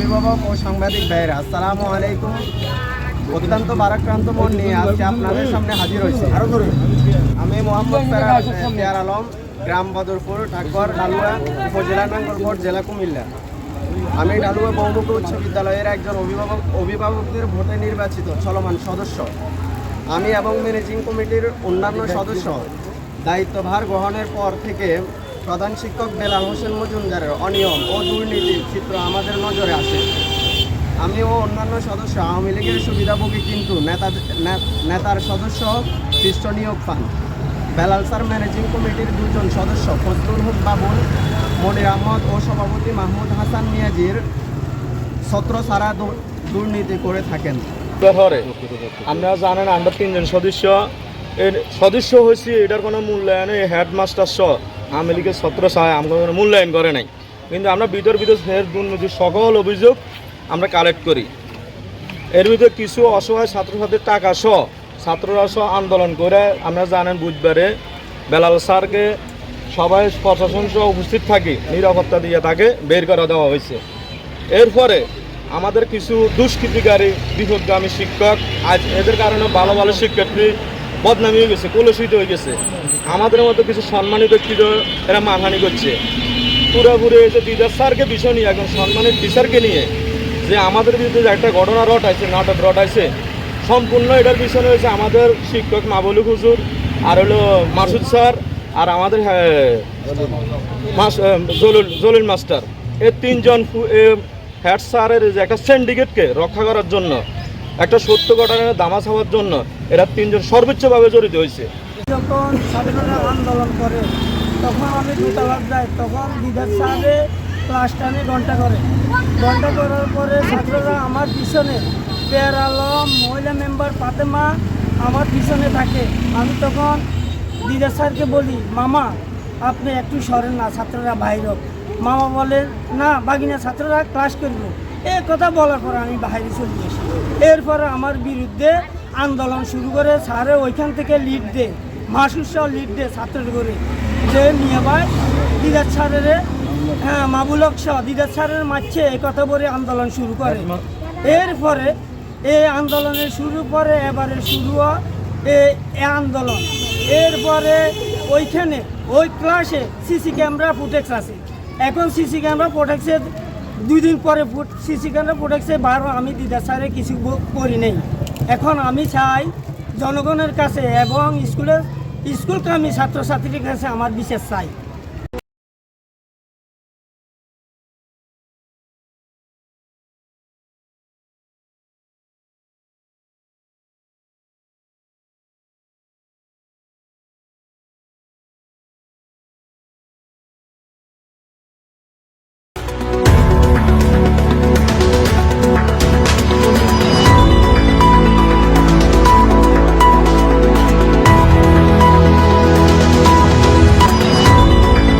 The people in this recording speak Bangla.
অভিভাবক ও সাংবাদিক ভাইয়েরা, আসসালামু আলাইকুম। অত্যন্ত বারাক্রান্ত মন নিয়ে আজকে আপনাদের সামনে হাজির হয়েছে। আমি মোহাম্মদ ফেয়ার আলম, গ্রাম বদরপুর ঠাকুর ডালুয়া, উপজেলা নাঙ্গলকোট, জেলা কুমিল্লা। আমি ডালুয়া বহুমুখী উচ্চ বিদ্যালয়ের একজন অভিভাবক, অভিভাবকদের ভোটে নির্বাচিত চলমান সদস্য। আমি এবং ম্যানেজিং কমিটির অন্যান্য সদস্য। দায়িত্বভার গ্রহণের পর থেকে প্রধান শিক্ষক বেলাল হোসেন মজুমদারের অনিয়ম ও দুর্নীতির চিত্র আমাদের নজরে আসে। আমি ও অন্যান্য সদস্য আওয়ামী লীগের সুবিধাভোগী কিন্তু নেতা নেতার সদস্য খ্রিস্ট নিয়োগ পান। বেলাল স্যার ম্যানেজিং কমিটির দুজন সদস্য ফজলুল হক বাবুল, মনির আহমদ ও সভাপতি মাহমুদ হাসান মিয়াজির ছত্র সারা দুর্নীতি করে থাকেন। আপনারা জানেন আমরা তিনজন সদস্য। এর সদস্য হয়েছি, এটার কোনো মূল্যায়নে হেডমাস্টার সহ আওয়ামী লীগের সত্র সহায় কোনো মূল্যায়ন করে নাই। কিন্তু আমরা ভিতর ভিতর ফের দুর্নীতির সকল অভিযোগ আমরা কালেক্ট করি। এর ভিতরে কিছু অসহায় ছাত্রছাত্রীর টাকা সহ ছাত্ররা সহ আন্দোলন করে আমরা জানেন বুধবারে বেলাল স্যারকে সবাই প্রশাসন সহ উপস্থিত থাকি, নিরাপত্তা দিয়ে তাকে বের করে দেওয়া হয়েছে। এরপরে আমাদের কিছু দুষ্কৃতিকারী বিপদগামী শিক্ষক, আজ এদের কারণে ভালো ভালো শিক্ষার্থী বদনামি হয়ে গেছে কলুষিত হয়ে গেছে। আমাদের মতো কিছু সম্মানিত ব্যক্তিত্ব এরা মানহানি করছে। পুরোপুরি এসে টিচার স্যারকে বিষয় নিয়ে একজন সম্মানিত টিচারকে নিয়ে যে আমাদের বিরুদ্ধে একটা ঘটনা রটাইছে নাটক রটাইছে সম্পূর্ণ এটার পিছনে হয়েছে আমাদের শিক্ষক মাবলুক হুজুর আর হলো মাসুদ স্যার আর আমাদের হ্যাঁ, জলিল জলিল মাস্টার। এই তিনজন হেড স্যারের যে একটা সিন্ডিকেটকে রক্ষা করার জন্য একটা সত্য ঘটনার দামাস হওয়ার জন্য এরা তিনজন সর্বোচ্চভাবে জড়িত হয়েছে। যখন ছাত্ররা আন্দোলন করে, তখন আমি দোতলার যাই, তখন দিদার সাহেবে ক্লাস টাইমে ঘণ্টা করে। ঘণ্টা করার পরে ছাত্ররা আমার পিছনে পেয়ার আলম, মহিলা মেম্বার ফাতেমা আমার পিছনে থাকে। আমি তখন দিদার স্যারকে বলি, মামা, আপনি একটু সরেন না, ছাত্ররা বাইর। মামা বলেন না, বাগিনা, ছাত্ররা ক্লাস করব। এই কথা বলার পর আমি বাইরে চলে আসি। এরপরে আমার বিরুদ্ধে আন্দোলন শুরু করে স্যারে ওইখান থেকে লিড দে মাসুসহ লিড দে ছাত্রের করে যে নিয়ে ভাই, দিদার স্যারের হ্যাঁ মাবুলক সহ দিদার স্যারের মারছে, এই কথা বলে আন্দোলন শুরু করে। এরপরে এই আন্দোলনের শুরু পরে এবারে শুরু এ- আন্দোলন। এরপরে ওইখানে, ওই ক্লাসে সিসি ক্যামেরা ফুটেক্স আছে। এখন সিসি ক্যামেরা ফুটেক্সে দুই দিন পরে সিসি ক্যামেরা ফুটেক্সে বারবার আমি দিদা স্যারে কিছু করি নেই। এখন আমি চাই জনগণের কাছে এবং স্কুলের স্কুল কামি ছাত্রছাত্রীর কাছে আমার বিশেষ চাই।